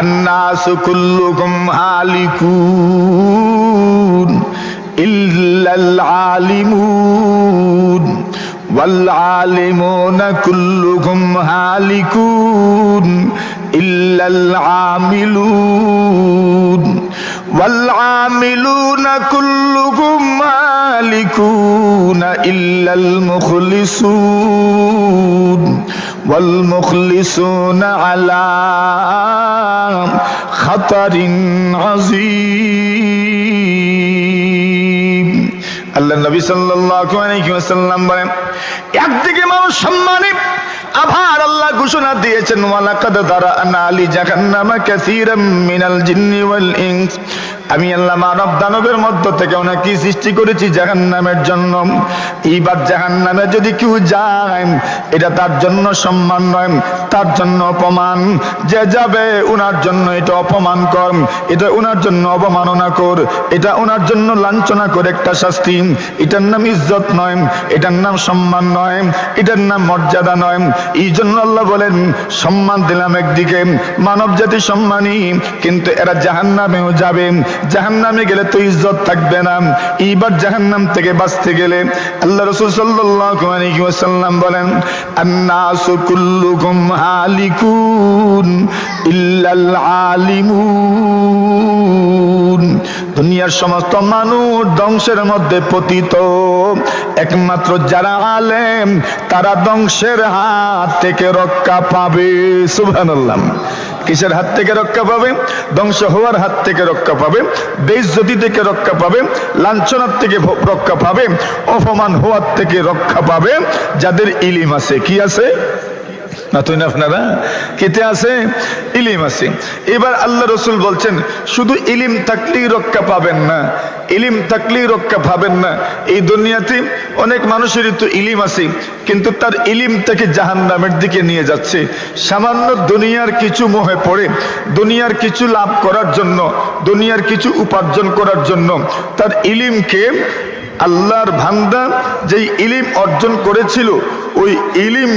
الناس كلكم هالكون إلا العالمون والعالمون كلكم هالكون إلا العاملون والعاملون كلكم هالكون. মালিকুনা ইল্লাল মুখলিসুন ওয়াল মুখলিসুনা আলা খাতারিন আল্লাহ নবী সাল্লাল্লাহু আলাইহি ওয়াসাল্লাম বলেন, একদিকে মানুষ সম্মানে, আবার আল্লাহ ঘোষণা দিয়েছেন, ওয়ালাকাদ দারা আনা আলি জাহান্নামা কাসীরাম মিনাল জিন্নি ওয়াল ইনস। আমি আল্লাহ মানব দানবের মধ্য থেকে অনেক সৃষ্টি করেছি জাহান্নামের জন্য। এইবার জাহান্নামে যদি কেউ যায়, এটা তার জন্য সম্মান নয়, তার জন্য অপমান। যে যাবে ওনার জন্য এটা অপমান কর, এটা ওনার জন্য অবমাননা কর, এটা ওনার জন্য লাঞ্ছনা কর একটা শাস্তি। এটার নাম ইজ্জত নয়, এটার নাম সম্মান নয়, এটার নাম মর্যাদা নয়। এই জন্য আল্লাহ বলেন, সম্মান দিলাম একদিকে। মানব জাতি সম্মানী, কিন্তু এরা জাহান্নামেও যাবে। জাহান্নামে গেলে তো ইজ্জত থাকবে না। এইবার জাহান্নাম থেকে বাঁচতে গেলে আল্লাহ রসুল আলাইহি বলেন, আন্নাসু ইল্লাল আলিমুন। দুনিয়ার সমস্ত মানুষ ধ্বংসের মধ্যে পতিত। একমাত্র যারা আলেম, তারা ধ্বংসের হাত থেকে রক্ষা পাবে। সুবহানাল্লাহ। কিসের হাত থেকে রক্ষা পাবে? ধ্বংস হওয়ার হাত থেকে রক্ষা পাবে। দেশ বেইজ্জতি থেকে রক্ষা পাবে। লাঞ্ছনার থেকে রক্ষা পাবে। অপমান হওয়ার থেকে রক্ষা পাবে। যাদের ইলিম আছে, কি আছে? না, তুই না আপনারা কেতে আছে, ইলিম আছে। এবার আল্লাহ রসুল বলছেন, শুধু ইলিম থাকলেই রক্ষা পাবেন না, ইলিম থাকলেই রক্ষা পাবেন না। এই দুনিয়াতে অনেক মানুষেরই তো ইলিম আছে, কিন্তু তার ইলিম থেকে জাহান নামের দিকে নিয়ে যাচ্ছে। সামান্য দুনিয়ার কিছু মোহে পড়ে, দুনিয়ার কিছু লাভ করার জন্য, দুনিয়ার কিছু উপার্জন করার জন্য, তার ইলিমকে আল্লাহর ভান্ডার যেই ইলিম অর্জন করেছিল, ওই ইলিম